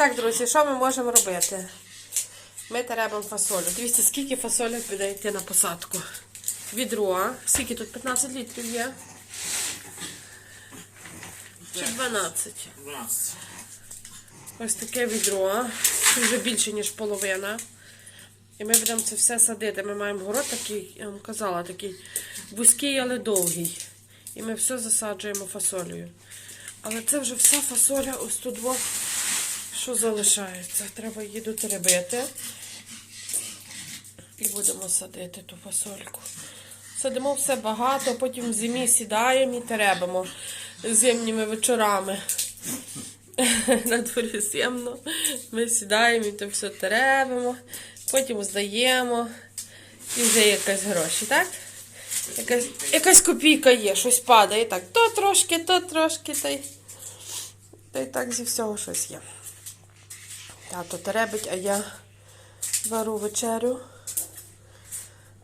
Так, друзі, що ми можемо робити? Ми теребимо фасолю. Дивіться, скільки фасоля піде йти на посадку. Відро. Скільки тут 15 літрів є? Чи 12? 12. Ось таке відро. Це вже більше, ніж половина. І ми будемо це все садити. Ми маємо город такий, я вам казала, такий вузький, але довгий. І ми все засаджуємо фасолею. Але це вже вся фасоля, ось тут, що залишається. Треба її дотеребити. І будемо садити ту фасольку. Садимо все багато, потім в зимі сідаємо і теребимо зимніми вечорами. На дворі зимно. Ми сідаємо і то все теребимо, потім здаємо. І вже якась гроші, так? Якась, якась копійка є, щось падає. Так, то трошки, то трошки, та й, та й так зі всього щось є. Тато теребить, а я вару вечерю.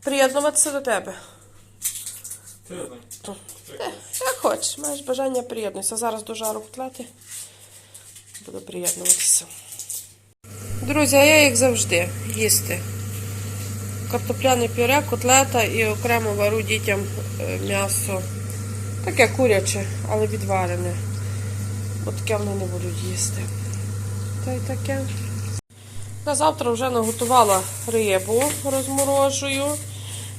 Приєднуватися до тебе. Те, Як хочеш, маєш бажання приєднуйся. Зараз до жару котлети. Буду приєднуватися. Друзі, а я як завжди їсти. Картопляне пюре, котлета і окремо вару дітям е, м'ясо. Таке куряче, але відварене. Бо таке вони не будуть їсти. Та й таке. На завтра вже наготувала рибу, розморожую.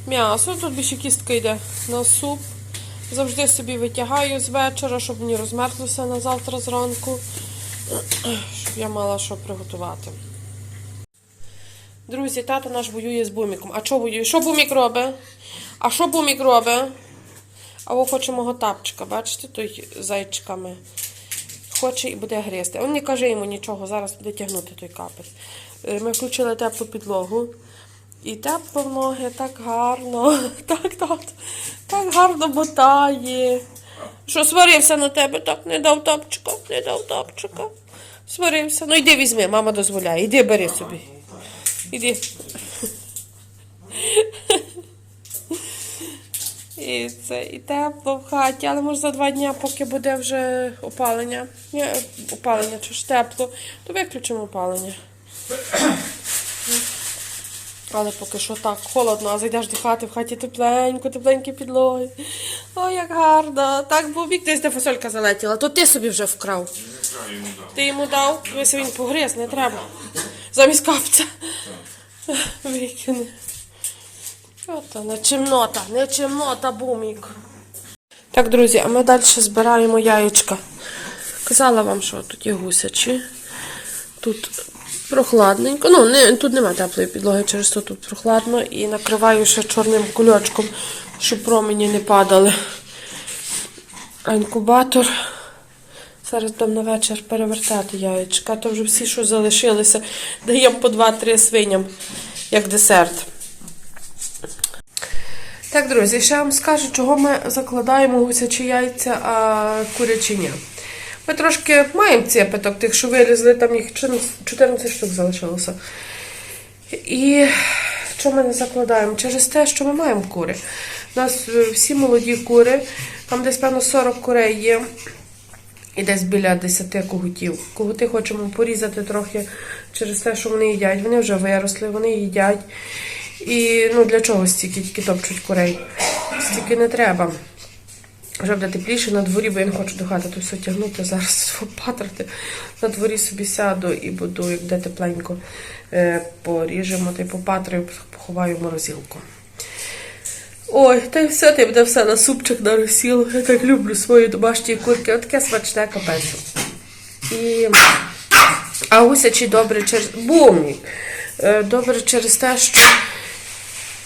М'ясо. Тут більше кістка йде на суп. Завжди собі витягаю з вечора, щоб мені розмерзлося на завтра зранку, щоб я мала що приготувати. Друзі, тато наш воює з буміком. А що воює? Що бумік робить? А що бумік робить? А ви хоче мого тапчика, бачите, той зайчиками. Хоче і буде гризти. Він не каже йому нічого, зараз буде тягнути той капець. Е, Ми включили теплу підлогу. І тепло ноги, так гарно. Так, так, так гарно мотає. Що сварився на тебе, так не дав тапчика, не дав тапчика. Сварився. Ну йди візьми, мама дозволяє. Іди бери собі. Іди. І це і тепло в хаті, але може за два дні, поки буде вже опалення. Ні, опалення чи ж тепло, то виключимо опалення. Але поки що так, холодно, а зайдеш до хати, в хаті тепленько, тепленькі підлоги. Ой, як гарно. Так, бо бік десь де фасолька залетіла, то ти собі вже вкрав. Ти йому дав, ось він погриз, не треба. Замість капця. Викине. Ото, не чимнота, не чимнота, бумік. Так, друзі, а ми далі збираємо яєчка. Казала вам, що тут є гусячі. Тут прохладненько. Ну, не, тут немає теплої підлоги, через то тут прохладно. І накриваю ще чорним кульочком, щоб промені не падали. А інкубатор. Зараз будемо на вечір перевертати яєчка. То вже всі, що залишилися, даємо по 2-3 свиням, як десерт. Так, друзі, ще вам скажу, чого ми закладаємо гусячі яйця, а курячі ні. Ми трошки маємо цепеток, тих, що вилізли, там їх 14 14 штук залишилося. І що ми не закладаємо? Через те, що ми маємо кури. У нас е, всі молоді кури, там десь, певно, 40 курей є. І десь біля 10 когутів. Когути хочемо порізати трохи через те, що вони їдять. Вони вже виросли, вони їдять. І ну, для чого стільки тільки топчуть курей? Стільки не треба. Вже буде тепліше на дворі, бо я не хочу до хати то все тягнути, зараз попатрати. На дворі собі сяду і буду, як буде тепленько, е, поріжемо та й попатраю, поховаю в морозилку. Ой, та й все, ти буде все на супчик, на розсіл. Я так люблю свої домашні курки. Отаке смачне капець. І... А гусячі добре через. Бумік. Е, Добре через те, що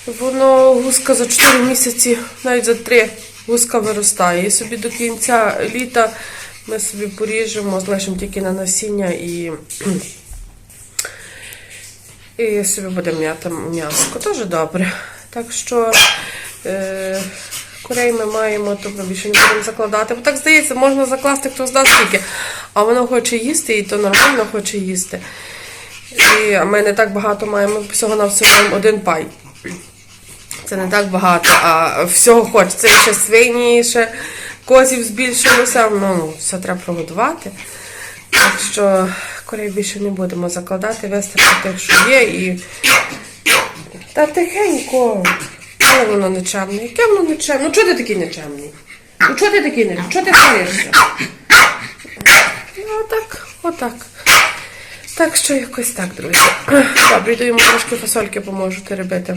воно гуска за 4 місяці, навіть за 3 гуска виростає. І собі до кінця літа ми собі поріжемо, залишимо тільки на насіння і. І собі буде м'яти м'яско. Теж добре. Так що е, курей ми маємо, то ми більше не будемо закладати. Бо так здається, можна закласти хто знає скільки. А воно хоче їсти, і то нормально хоче їсти. І, ми не так багато маємо, всього на всього один пай. Це не так багато, а всього хочеться. Ще свині, ще козів збільшилося. Ну, все треба прогодувати. Так що Курей більше не будемо закладати, виставити тих, що є, і. Та тихенько. Але воно нечемне. Яке воно нечемне? Ну чого ти такий нечемний? Ну чого ти такий нечемний? Чого ти хвилишся? Ну, отак, отак. Так що якось так, друзі. Добре, йду йому трошки фасольки поможу теребити.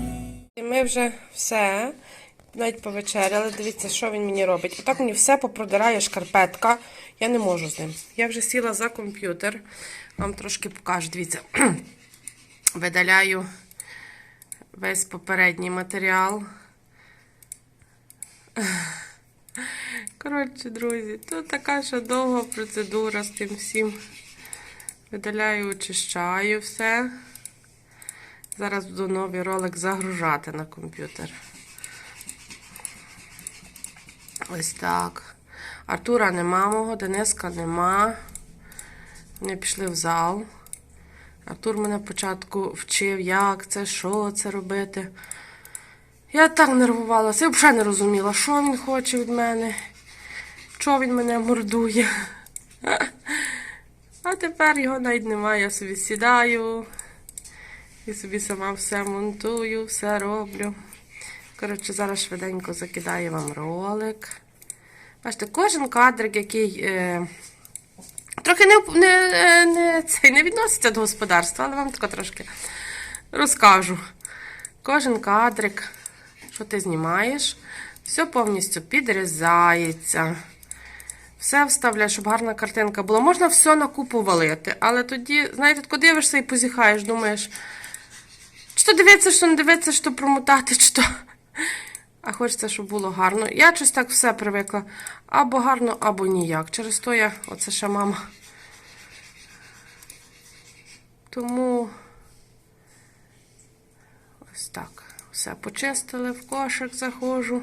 І ми вже все. Навіть повечеряли. Дивіться, що він мені робить. Отак мені все попродирає шкарпетка. Я не можу з ним. Я вже сіла за комп'ютер. Вам трошки покажу. Дивіться. Видаляю весь попередній матеріал. Коротше, друзі, тут така ще довга процедура з тим всім. Видаляю, очищаю все. Зараз буду новий ролик загружати на комп'ютер. Ось так. Артура нема мого, Дениска нема. Вони пішли в зал. Артур мене спочатку вчив, як це, що це робити. Я так нервувалася, я взагалі не розуміла, що він хоче від мене, що він мене мордує. А тепер його навіть немає. Я собі сідаю і собі сама все монтую, все роблю. Коротше, зараз швиденько закидаю вам ролик. Бачите, кожен кадрик, який е, трохи не, не, е, не, цей, не відноситься до господарства, але вам тако трошки розкажу. Кожен кадрик, що ти знімаєш, все повністю підрізається. Все вставляєш, щоб гарна картинка була. Можна все на валити, але тоді, знаєте, коли дивишся і позіхаєш, думаєш, чи то дивитися, що не дивитися, що промотати, чи то. А хочеться, щоб було гарно. Я щось так все привикла. Або гарно, або ніяк. Через то я, оце ще мама. Тому ось так. Все почистили, в кошик заходжу.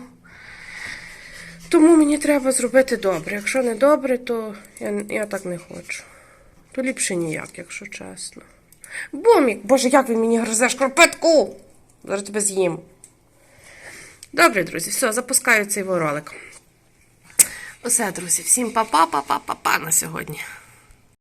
Тому мені треба зробити добре. Якщо не добре, то я, я так не хочу. То ліпше ніяк, якщо чесно. Бумік! Боже, як він мені гризе шкарпетку! Зараз тебе з'їм. Добре, друзі, все, запускаю цей ролик. Усе, друзі, всім па-па, па-па, па-па на сьогодні.